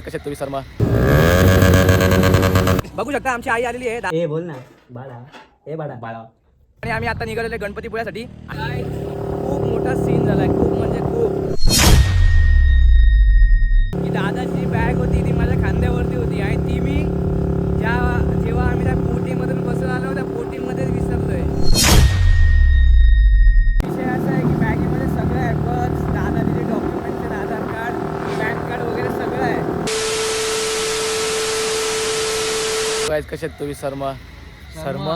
कशात तुम्ही शर्मा? बघू शकता आमची आई आलेली आहे. ए बोल ना. बाळा. ए बाळा. बाळा. आणि आम्ही आता निघालेलो आहे गणपतीपुळ्यासाठी. काय खूप मोठा सीन झालाय. खूप म्हणजे खूप. कशात तुम्ही शर्मा. शर्मा.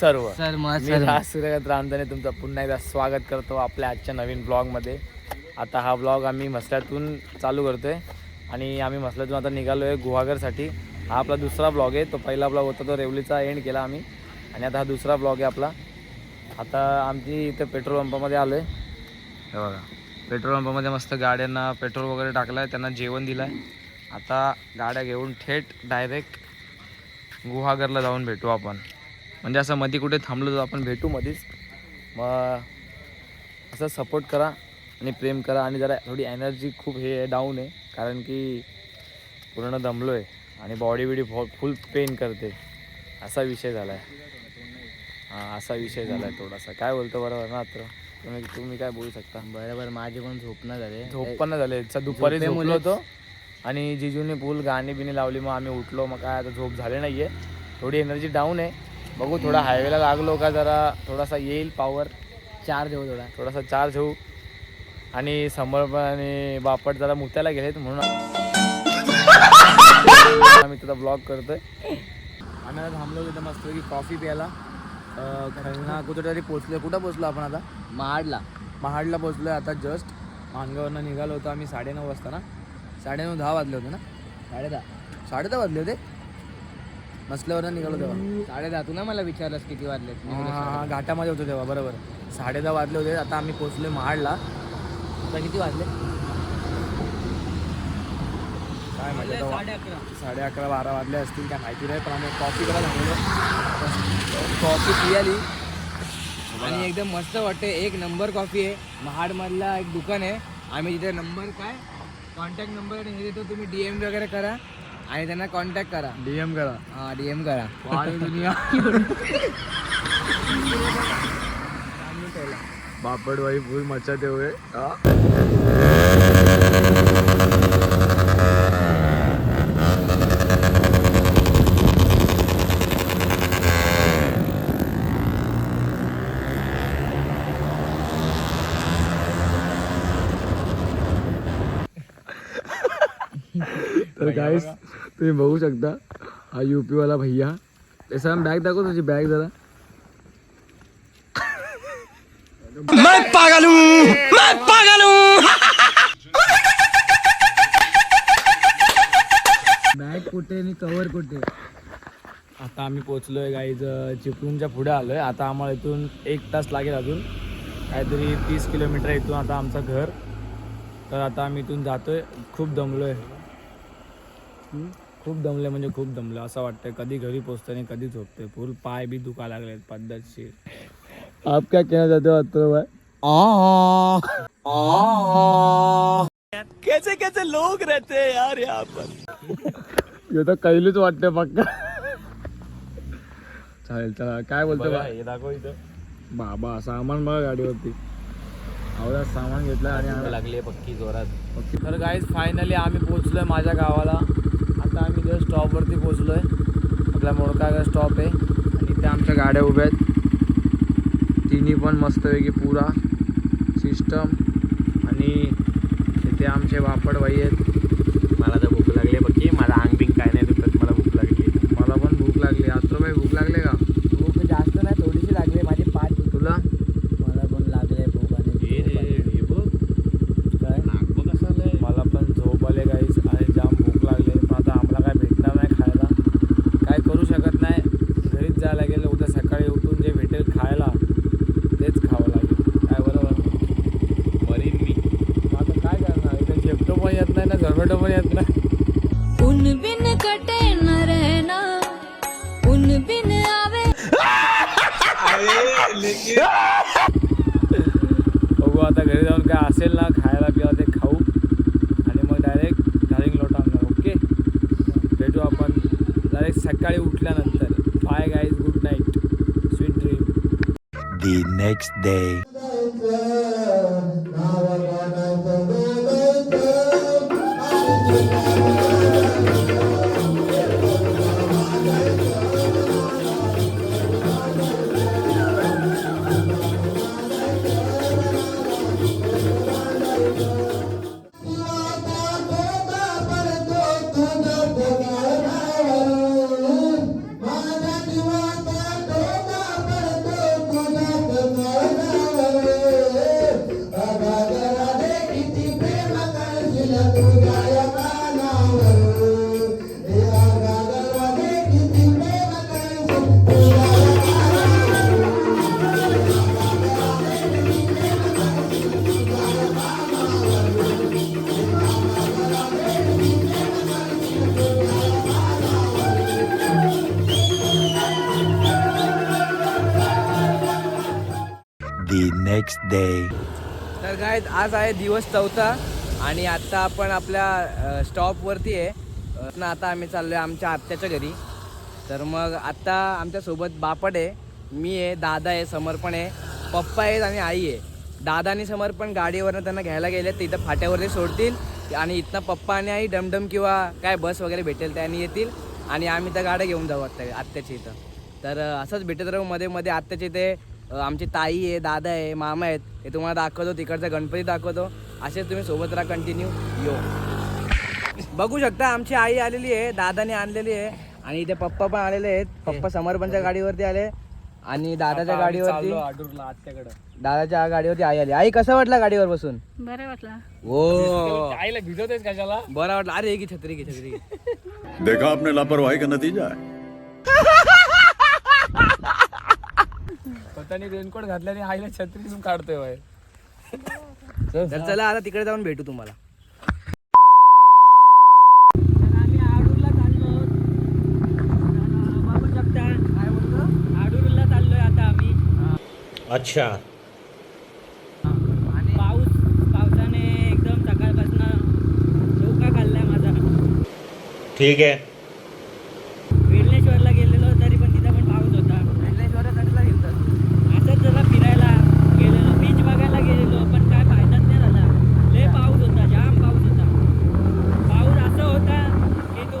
सर्व. सर मी राज सूर्यकांत रामदाने तुमचं पुन्हा एकदा स्वागत करतो आपल्या आजच्या नवीन ब्लॉगमध्ये. आता हा ब्लॉग आम्ही मसल्यातून चालू करतोय आणि आम्ही मसल्यातून आता निघालो आहे गुहागरसाठी. हा आपला दुसरा ब्लॉग आहे. तो पहिला ब्लॉग होता तो रेवलीचा एंड केला आम्ही. आणि आता हा दुसरा ब्लॉग आहे आपला. आता आमची इथं पेट्रोल पंपामध्ये आलो आहे हे बघा. पेट्रोल पंपामध्ये मस्त गाड्यांना पेट्रोल वगैरे टाकलं आहे त्यांना जेवण दिलं आहे आता गाड्या घेऊन थेट डायरेक्ट गुहागरला जाऊन भेटू आपण. म्हणजे असं मध्ये कुठे थांबलो तर आपण भेटू मध्येच मग असं सपोर्ट करा आणि प्रेम करा आणि जरा थोडी एनर्जी खूप हे डाऊन आहे. कारण की पूर्ण दमलो आहे आणि बॉडी बिडी फुल पेन करते. असा विषय झाला आहे हां असा विषय झाला आहे थोडासा. काय बोलतो बरोबर ना अत्र तुम्ही तुम्ही काय बोलू शकता? बरोबर माझे पण झोप ना झाले. झोप पण झाले. दुपारी झोपलो होतो. आणि जिजूने फुल गाणी बिणी लावली मग आम्ही उठलो. मग काय आता झोप झाले नाही आहे थोडी एनर्जी डाऊन आहे. बघू थोडा हायवेला लागलो का जरा थोडासा येईल पॉवर चार देऊ थोडा. थोडासा चार्ज होऊ. आणि समोर पण आणि बापट जरा मुत्याला गेलेत म्हणून आम्ही त्याचा ब्लॉग करतोय. आम्ही आता थांबलो तिथं मस्त की कॉफी प्यायला. खलना कुठेतरी पोचलो कुठं पोचलो आपण आता? महाडला. महाडला पोचलो आहे आता जस्ट मानगावरनं निघालो होतो आम्ही साडेनऊ वाजता ना साडेनऊ दहा वाजले होते ना? साडे दहा साडे दहा वाजले होते? नसल्यावरनं निघालो तेव्हा. साडे दहा तू ना मला विचारलंस किती वाजले हा, हा, घाटामध्ये होतो तेव्हा बरोबर. साडे दहा वाजले होते आता आम्ही पोचलो महाडला. आता किती वाजले? काय अकरा साडे अकरा बारा वाजले असतील काय माहिती नाही पण आम्ही कॉफी करायला थांबलो. कॉफी पियाली. आणि एकदम मस्त वाटते एक नंबर कॉफी आहे. महाडमधला एक दुकान आहे. आम्ही तिथे नंबर काय? कॉन्टॅक्ट नंबर आणि हे देतो तुम्ही डी एम वगैरे करा आणि त्यांना कॉन्टॅक्ट करा. डीएम करा. हा डी एम करा. दुनिया. बापड भाई फुल मचाते हुए हाँ। तर गाईस तुम्ही बघू शकता. हा यूपी वाला भैया. त्याचा बॅग दाखव तुझी बॅग जरा. बॅग कुठे आणि कवर कुठे? आता आम्ही पोचलोय गाईज चिपळूणच्या पुढे आलोय. आता आम्हाला इथून एक तास लागेल अजून. काहीतरी तीस किलोमीटर आहे इथून आता आमचं घर. तर आता आम्ही इथून जातोय. खूप दमलोय? खूप दमले म्हणजे खूप दमलं. असं वाटतंय कधी घरी पोचतोय आणि कधी झोपतोय. फुल पाय बी दुखा लागलेत पद्धतशीर. आप क्या कहना चाहते हो अत्र भाई? कैसे कैसे लोग रहते यार यहाँ पर? ये तर कैलीच वाटतंय पक्का. चालेल चला काय बोलतो दाखव इथं. बाबा सामान बघा गाडीवरती. आवडा सामान घेतलं आणि लागली पक्की जोरात. तर गाईज फायनली आम्ही पोचलोय माझ्या गावाला. आता आम्ही जर स्टॉपवरती पोचलोय आपला मोडकागा स्टॉप आहे. आणि इथे आमच्या गाड्या उभ्या आहेत. तिन्ही पण मस्तपैकी पुरा सिस्टम आणि इथे आमचे वापडवाई आहेत. मला तर भूक लागली बघी मला अंग बिंग next day. Next day. तर काय आज आहे दिवस चौथा आणि आता आपण आपल्या स्टॉपवरती आहे. ना आता आम्ही चाललो आहे आमच्या आत्याच्या घरी. तर मग आत्ता आमच्यासोबत बापड आहे. मी आहे दादा आहे समर्पण आहे. पप्पा आहेत आणि आई आहे. दादा आणि समर्पण गाडीवरनं त्यांना घ्यायला गेले तर इथं फाट्यावरती सोडतील. आणि इथनं पप्पा आणि आई डमडम किंवा काय बस वगैरे भेटेल त्याने येतील. आणि आम्ही त्या गाड्या घेऊन जाऊ आत्ता आत्याच्या इथं. तर असंच भेटत राहू. मध्ये मध्ये आत्ताच्या इथे आमची ताई आहे दादा आहे मामा आहेत हे तुम्हाला दाखवतो तिकडचा गणपती दाखवतो. असेच तुम्ही सोबत राहा कंटिन्यू यो. बघू शकता आमची आई आलेली आहे दादाने आणलेली आहे आणि इथे पप्पा पण आलेले आहेत. पप्पा समर्पणच्या गाडीवरती आले आणि दादाच्या गाडीवरती दादाच्या गाडीवरती आई आली. आई कसं वाटलं गाडीवर बसून? बरं वाटलं. हो आईला भिजवतेस कशाला? बरं वाटलं. अरे घे छत्री घे छत्री. देखा आपने लापरवाही का नतीजा स्वतःने रेनकोट घातल्याने आईला छत्रीतून काढतोय बाहेर तर चला. आता तिकडे जाऊन भेटू तुम्हाला. आम्ही आडूरला चाललो. बघू शकता काय बोलतो? आडूरला चाललोय आता आम्ही. अच्छा. पाऊस पावसाने एकदम सकाळपासून डोका खाल्लाय माझा. ठीक है वेल्लेश्वरला गेलेलो तरी पण तिथं पण पाऊस होता वेल्लेश्वरला कधीला गेलतात असंच जरा फिरायला गेलेलो बीच बघायला गेलेलो पण काय फायदाच नाही झाला लय पाऊस होता जाम पाऊस होता पाऊस असं होता की तो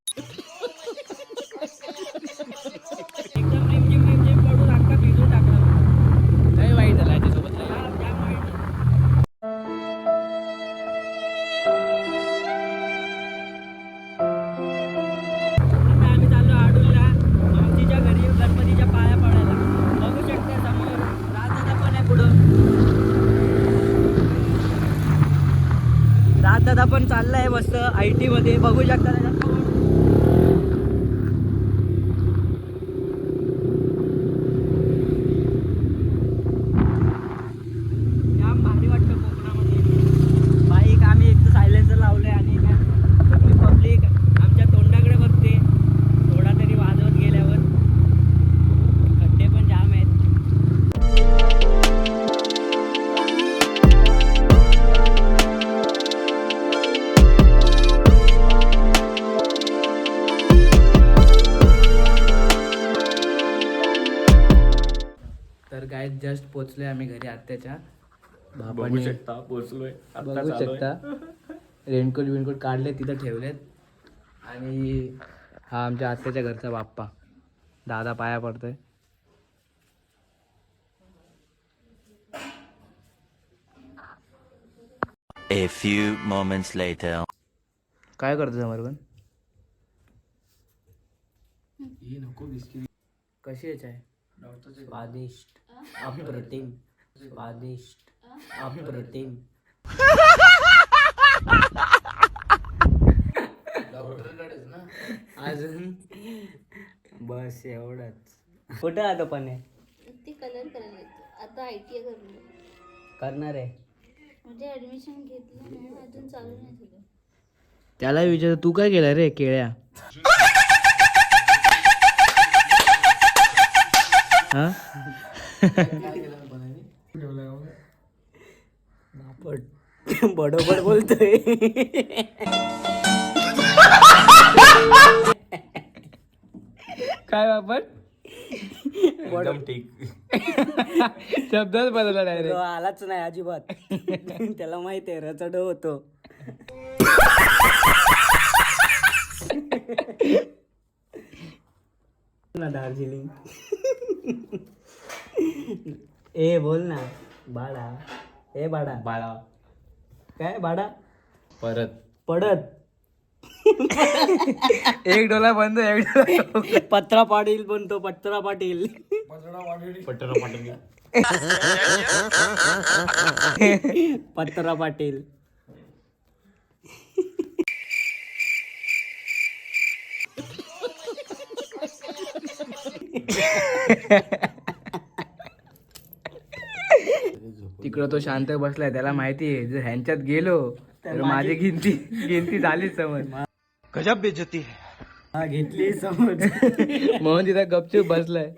पोचलोय आम्ही घरी आत्याच्या बघू बाबांनी शकता पोहोचलोय आता बघू चाललोय. शकता. रेनकोट विनकोट काढले तिथं ठेवलेत. आणि हा आमच्या आत्याच्या घरचा बाप्पा. दादा पाया पडतोय. A few moments later. काय करतो समर्पण कशी आहे चाय? स्वादिष्ट. अप्रतिम स्वादिष्ट अप्रतिम. अजून? बस एवढंच. कुठं आता पण? आहे ती कलर करायला येतो. आता आय टी आय करणार आहे. म्हणजे ऍडमिशन घेतलं नाही अजून चालू नाही झालं. त्याला विचार तू काय केलं रे केळ्या? हा? बडोबड बोलतोय. काय बापट? एकदम ठीक. शब्दच बदला डायरेक्ट आलाच नाही अजिबात. त्याला माहीत आहे रचड होतो. ना दार्जिलिंग. ए बोल ना. बाळा. ए बाळा. बाळा. काय बाळा? परत. पडत. एक डोला बंद एक डोला पत्रा पाटील बनतो पत्रा पाटील. पट्टर पाटील. पत्रा पाटील. तिकडं तो शांत बसलाय त्याला माहिती आहे जर ह्यांच्यात गेलो तर माझी गिनती गिनती झालीच समज. हा। घेतली समज. म्हणून तिथं गपचूप बसलाय.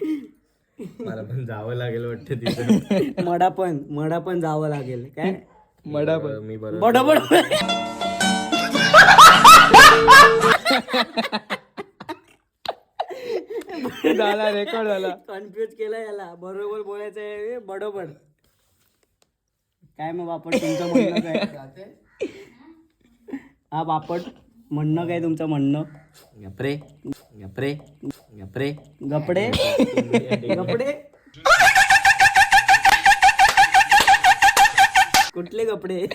मला पण जावं लागेल वाटतं तिथं. मडा पण मडा पण जावं लागेल. काय? मडा पण. मी बरं बड बड झाला रेकॉर्ड झाला. कन्फ्युज केलं याला. बरोबर बोलायचं आहे बडोबड. काय मग बापट तुमचं म्हणणं काय? हा बापट म्हणणं काय तुमचं म्हणणं? गपरे गपरे गपरे. गपडे? गपडे? कुठले कपडे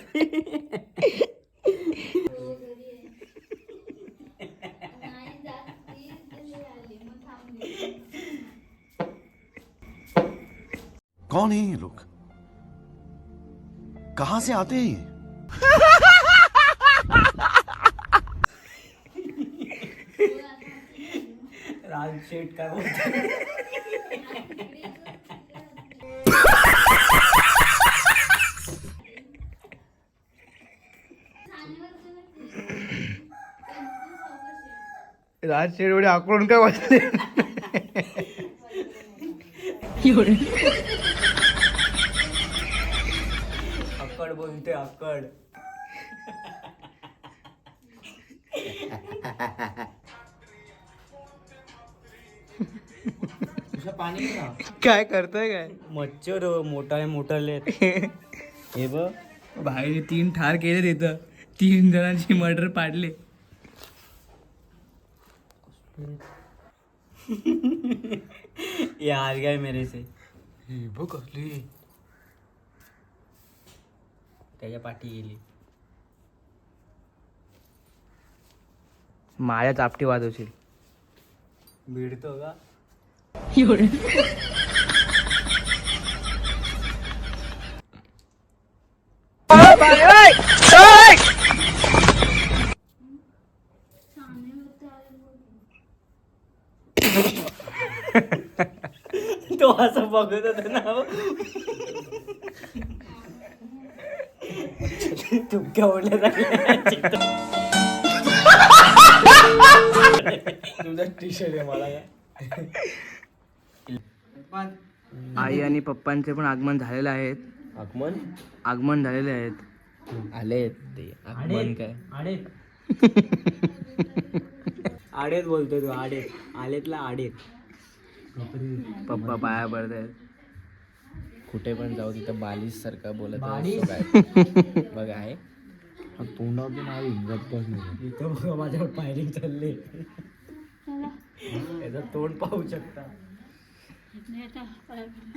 कौन है ये लोग? कहां से आते हैं ये? राज शेट काय बोलतो राज शेडवडे आकडून काय काय करतोय काय? मच्छर मोठा मोठाले हे बघ. बाहेर तीन ठार केले तिथं तीन जणांची मर्डर पाडले. ये हार गया मेरे से. त्याच्या पाठी गेली. माझ्या चापटी वाजवशील. भिडतो का? तो बघत होता ना ओढल्या तुझा टी शर्ट आहे मला आई आणि पप्पांचे पण आगमन झालेले आहेत. आगमन? आगमन झालेले आहेत. आले ते. आगमन काय? आडेत. आडेत बोलतो तू आडेत. आलेतला आडेत. पप्पा पाया पडत आहेत. कुठे पण जाऊ तिथं बालिश सारखा बोलत असतो काय? बघ आहे. तोंडावर नाव इंगत इथं बघा माझ्यावर फायरिंग चालली. याचं तोंड पाहू शकता.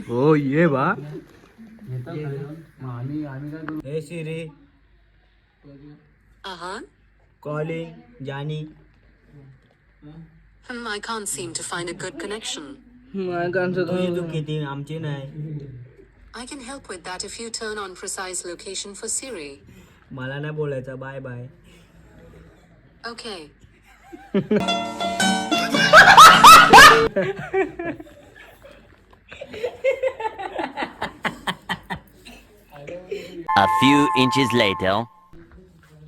हो ये बा. Hey Siri. Calling Jaani. I can't seem to find a good connection. तुझी तू किती आमची नाही I can help with that if you turn on precise location for Siri. मला नाही बोलायचं bye bye Okay. A few inches later.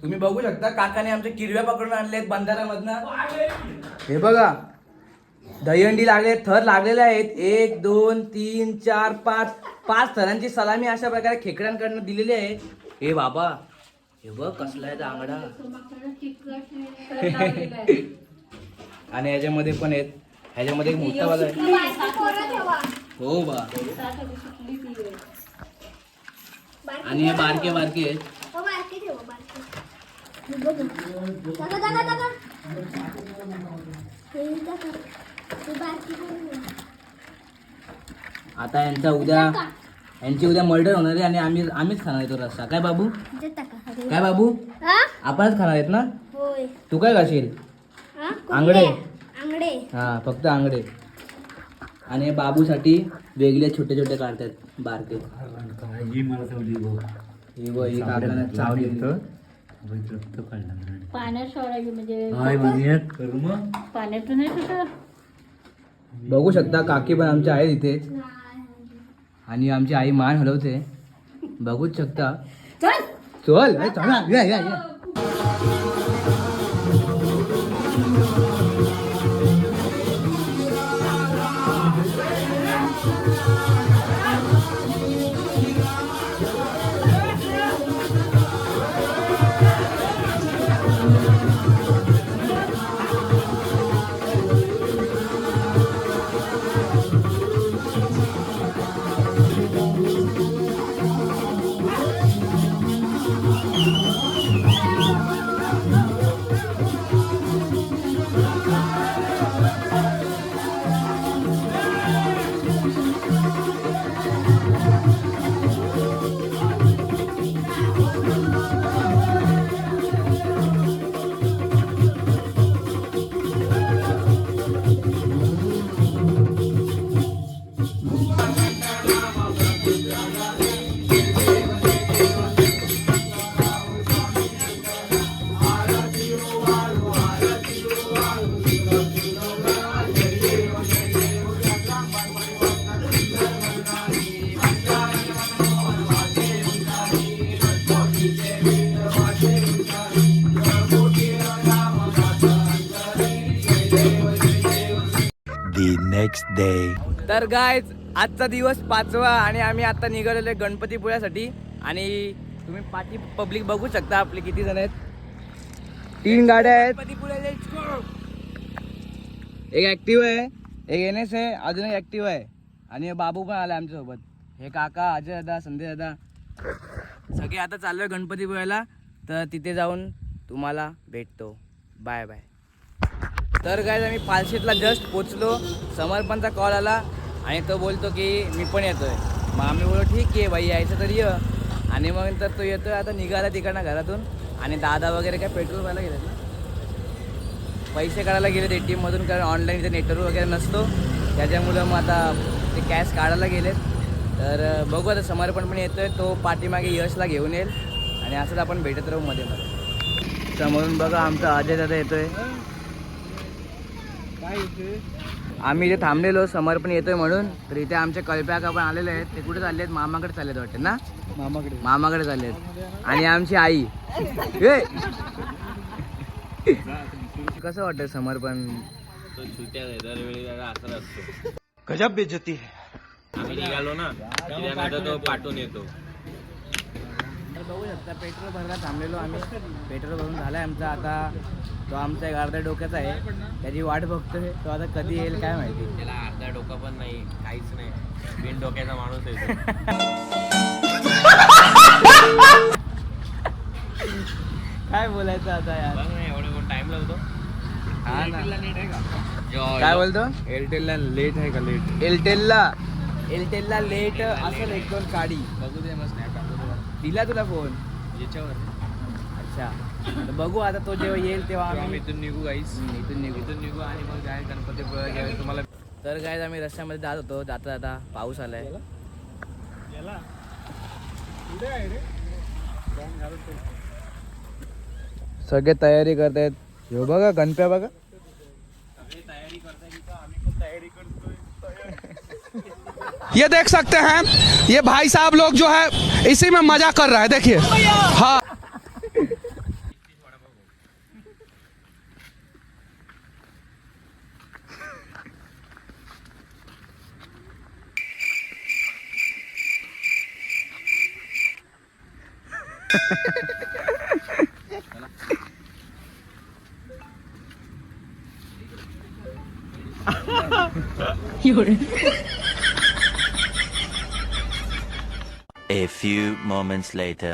तुम्ही बघू शकता काकाने आमच्या किरव्या पकडून आणले आहेत बंधाऱ्यामधनं हे बघा दहीहंडी लागले थर लागलेले आहेत. एक दोन तीन चार पाच. पाच थरांची सलामी अशा प्रकारे खेकड्यांकडनं दिलेली आहे. हे बाबा हे बघ कसला आहे आंगडा आणि याच्यामध्ये पण आहेत. ह्याच्यामध्ये एक मोठा वाला आहे. हो बा. आणि हे बारके बारके आहेत. आता यांचा उद्या यांची उद्या मर्डर होणार आहे आणि आम्ही आम्हीच खाणार आहे तो रस्सा. काय बाबू? काय बाबू? आपणच खाणार आहेत ना? तू काय खाशील? हा? आंगडे आंगडे हा फक्त आंगडे आणि बाबूसाठी वेगळे छोटे छोटे काढतात बारके. ही ही पाण्यात सोडायची म्हणजे पाण्यातून नाही सुटत. बघू शकता काकी पण आमच्या आहेत इथे. आणि आमची आई मान हलवते. बघूच शकता. चल. चला. या या या. Day. तर गाय आजचा दिवस पाचवा आणि आम्ही आता निघालेलो आहे गणपतीपुळ्यासाठी. आणि तुम्ही पाठी पब्लिक बघू शकता आपले किती जण आहेत. तीन गाड्या आहेत. एक ऍक्टिव्ह आहे एक एन एस आहे अजून एक ऍक्टिव्ह आहे. आणि बाबू पण आला आमच्यासोबत. हे काका अजय दादा संजय दादा. सगळे आता चाललोय गणपतीपुळ्याला. तर तिथे जाऊन तुम्हाला भेटतो. बाय बाय तर काय आम्ही पालशेतला जस्ट पोचलो. समर्पणचा कॉल आला आणि तो बोलतो की मी पण येतोय. मग आम्ही बोललो ठीक आहे बाई यायचं तर ये. आणि मग नंतर तो येतोय आता निघाला तिकडनं घरातून. आणि दादा वगैरे काय पेट्रोल व्हायला गेलेत ना? पैसे काढायला गेलेत ए टी एममधून कारण ऑनलाईन इथे नेटवर्क वगैरे नसतो. त्याच्यामुळं मग आता ते कॅश काढायला गेलेत. तर बघू आता समर्पण पण येतोय तो पाठीमागे यशला घेऊन येईल. आणि असंच आपण भेटत राहू मध्ये मध्ये समोरून बघा आमचा अजय दादा येतोय. आम्ही इथे थांबलेलो समर्पण येतोय म्हणून. तर इथे आमचे कल्प्याका पण आलेले आहेत. ते कुठे चालले आहेत मामाकडे चाललेत वाटते ना? मामाकडे. मामाकडे चालले आहेत आणि आमची आई. ए! कसं वाटतं समर्पण? गजब बेइज्जती है। तर बघू शकता पेट्रोल भरायला थांबलेलो आम्ही. पेट्रोल भरून झालं आहे आमचा आता. तो आमचा एक अर्ध्या डोक्याचा आहे. त्याची वाट बघतोय. तो आता कधी येईल काय माहिती. त्याला अर्धा डोका पण नाही. काहीच नाही. बिन डोक्याचा माणूस आहे काय बोलायचं आता यार? एवढं टाइम लावतो हा ना. काय बोलतो? एअरटेलला लेट आहे का लेट एअरटेलला एअरटेलला लेट असेल एक दोन काडी. बघू दे मग स्नॅप दिला तुला फोन? याच्यावर. अच्छा. तर बघू आता तो जेव्हा येईल तेव्हा आम्ही आम्ही इथून निघू गाईस हम्म, इथून निघू. इथून निघू आणि मग काय गणपतीपुळ्याला गेलं तुम्हाला. तर काय आम्ही रस्त्यामध्ये जात होतो. जाता जाता पाऊस आलाय. सगळे तयारी करतायत. ह्यो बघा गणप्या बघा. ये देख सकते हैं। ये भाई साहब लोग जो है इसी में मज़ा कर रहा है देखिए हाँ 有人。Moments later.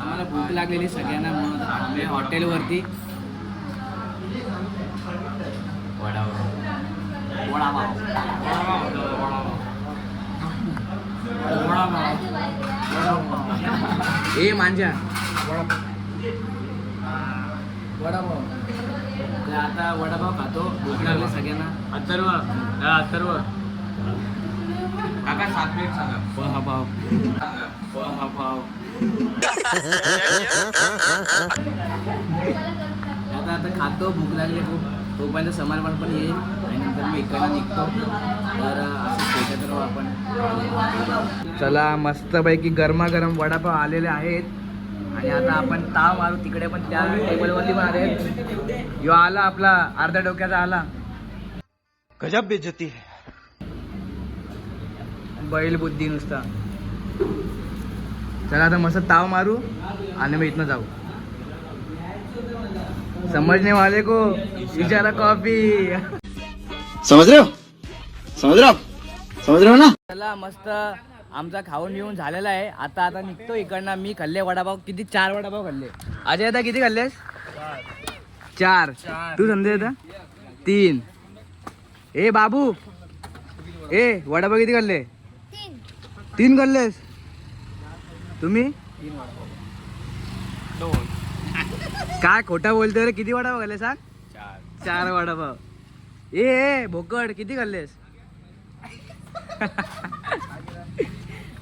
आम्हाला भूक लागलेली सगळ्यांना म्हणून थांबले हॉटेलवरती. ए मांजा. वडापाव तर आता वडापाव खातो. भूक लागली सगळ्यांना. अथर्व. हा अथर्व. काका सात प्लेट सांगा. आता आता खातो भूक लागली खूप. तोपर्यंत समर्पण पण येईल. आणि नंतर मी इकडनं निघतो. तर असं भेटत राहू आपण चला मस्तपैकी गरमागरम वडापाव आलेले आहेत. आणि आता आपण ताव मारू. तिकडे पण त्या टेबलवरती पण आले यो आला आपला अर्ध्या डोक्याचा आला. गजब बेइज्जती है। बैल बुद्धी नुसता. चला आता मस्त ताव मारू आणि मग इथनं जाऊ. समजने वाले को इशारा कॉफी. समझ रहे हो? समझ रहे हो? समझ रहे हो ना? चला मस्त आमचा खाऊन येऊन झालेला आहे. आता आता निघतो इकडनं मी खाल्ले वडापाव. किती? चार वडापाव खाल्ले. अजय आता किती खाल्लेस? चार. तू संजय आता? तीन. ए बाबू. ए वडापाव किती खाल्ले? तीन खाल्लेस? तुम्ही? काय खोटा बोलतोय रे? किती वडापाव खाल्ले सांग चार. वडापाव ए ए भोकड किती खाल्लेस?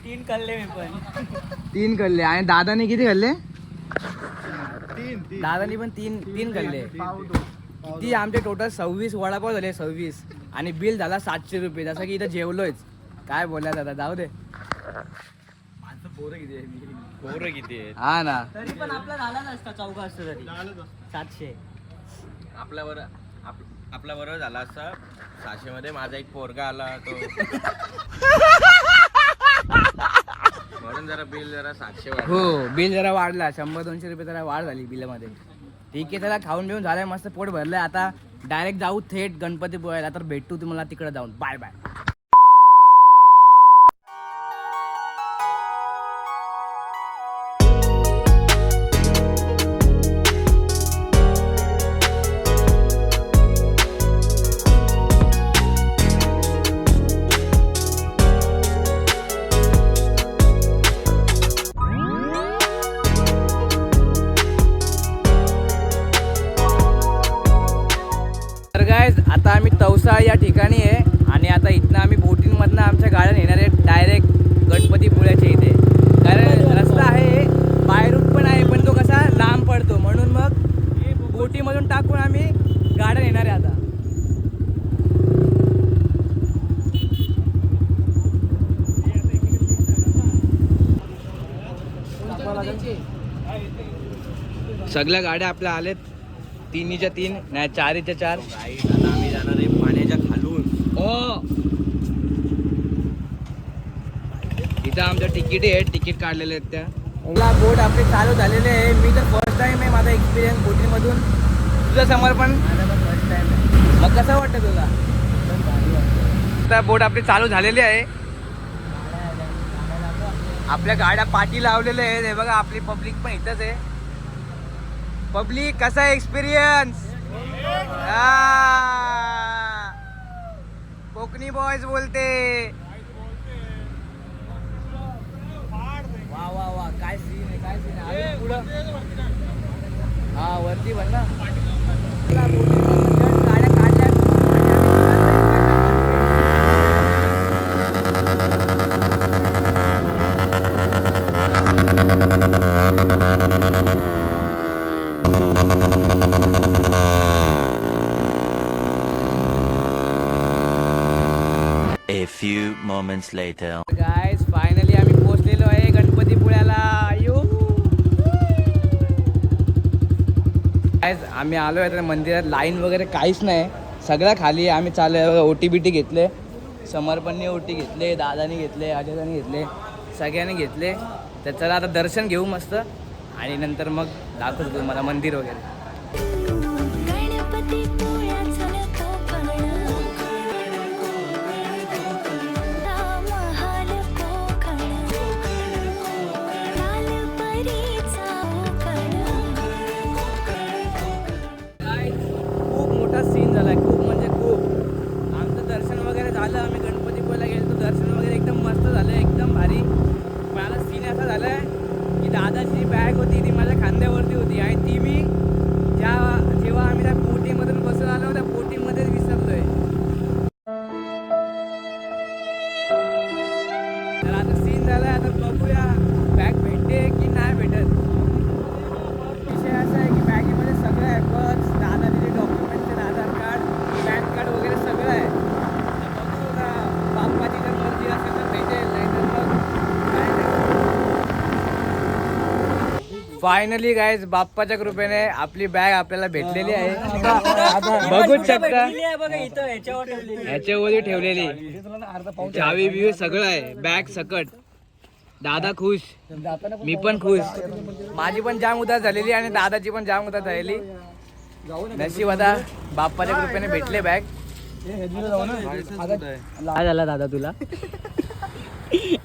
तीन कल्ले मी पण. तीन कल्ले आणि दादाने किती खाल्ले? दादाने पण तीन तीन कल्ले ती आमचे टोटल सव्वीस वडापाव झाले सव्वीस. आणि बिल झाला सातशे रुपये. जसं की इथं जेवलोयच. काय बोलला दादा? जाऊ दे. पोरं किती आहेत हा ना. तरी पण आपला झाला नसता चौका असतो तरी. सातशे. आपल्यावर आपला बरोबर झाला असता सहाशे मध्ये माझा एक पोरगा आला तो. म्हणून जरा बिल जरा सातशे वाढलं. हो बिल जरा वाढला. शंभर दोनशे रुपये जरा वाढ झाली बिलामध्ये. ठीक आहे त्याला खाऊन बिऊन झालंय. मस्त पोट भरलंय. आता डायरेक्ट जाऊ थेट गणपती पोहायला तर भेटू तुम्हाला तिकडे जाऊन. बाय बाय तर काय आता आम्ही तवसा या ठिकाणी आहे आणि आता इथनं आम्ही बोटींमधनं आमच्या गाड्या नेणार आहे डायरेक्ट गणपतीपुळ्याच्या इथे. कारण रस्ता आहे बाहेरून पण आहे पण तो कसा लांब पडतो. म्हणून मग बोटीमधून टाकून आम्ही गाड्या नेणार आहे आता. सगळ्या गाड्या आपल्या आल्यात तिन्हीच्या तीन नाही चारीच्या चार. आता आम्ही जाणार आहे पाण्याच्या खालून. ओ इथं आमच्या तिकीट आहे तिकीट काढलेले आहेत त्या. ओला बोट आपले चालू झालेले आहे. मी तर फर्स्ट टाइम आहे माझा एक्सपिरियन्स बोटीमधून तुझं समर्पण फर्स्ट टाइम आहे. मग कसं वाटतं तुला? आता बोट आपली चालू झालेली आहे. आपल्या गाड्या पाठी लावलेल्या आहेत. हे बघा आपली पब्लिक पण इथंच आहे. पब्लिक कसा आहे एक्सपिरियन्स कोकणी बॉयज बोलते. वा वा वा. काय सीन आहे काय सीन आहे? पुढं हा वरती बन ना. A few moments later. Guys finally आम्ही पोहोचलेलो आहे गणपतीपुळ्याला. गायज आम्ही आलो आहे त्या मंदिरात. लाईन वगैरे काहीच नाही. सगळं खाली आहे. आम्ही चालू आहे ओ टी बी टी घेतले. समर्पणने ओटी घेतले दादाने घेतले अजयदाने घेतले सगळ्यांनी घेतले. तर चला आता दर्शन घेऊ मस्त. आणि नंतर मग दाखवतो तुम्हाला मंदिर वगैरे. बघूया. बॅग भेटते की नाही भेटत? विषय असा आहे की बॅगेमध्ये सगळं आहे बस दादा तिथे document Aadhaar card PAN card वगैरे सगळं आहे. बघू ना बाप्पाची जर गर्दी असेल तर भेटेल नाही फायनली गाईज बाप्पाच्या कृपेने आपली बॅग आपल्याला भेटलेली आहे. बघूच शकता. ह्याच्यावरती ठेवलेली चावी बिवी सगळं आहे. बॅग सकट. दादा खुश. मी पण खुश. माझी पण जाम उदास झालेली आणि दादाची पण जाम उदास झालेली. नशीब आता बाप्पाच्या कृपेने भेटले बॅग काय झाला दादा तुला?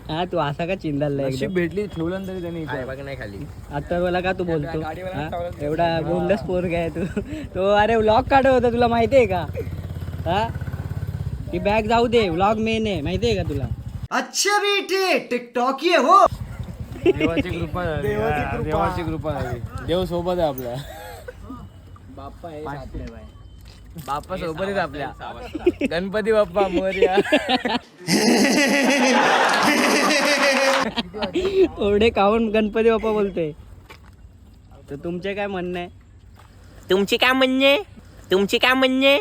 हा तू असा का चिंदाल नशीब भेटली ठेवलं तरी त्यांनी इथे. बघ नाही खाली. आता मला का तू बोलतो? हा? एवढा बोललास पोरग आहे तू. तो अरे व्लॉग काढत होता तुला माहिती आहे का? हा? ती बॅग जाऊ दे व्लॉग मेन आहे माहिती आहे का तुला? अच्छा बेटे टिकटॉक ये हो. देवाची कृपा झाली. हा, देवाची कृपा झाली. देव सोबत आहे आपल्या बाप्पा आहे बाप्पा सोबतच आपल्या. गणपती बाप्पा मोर्या ओरडे काहून गणपती बाप्पा बोलते तर तुमचे काय म्हणणं? आहे तुमची काय म्हणणे? तुमची काय म्हणणे?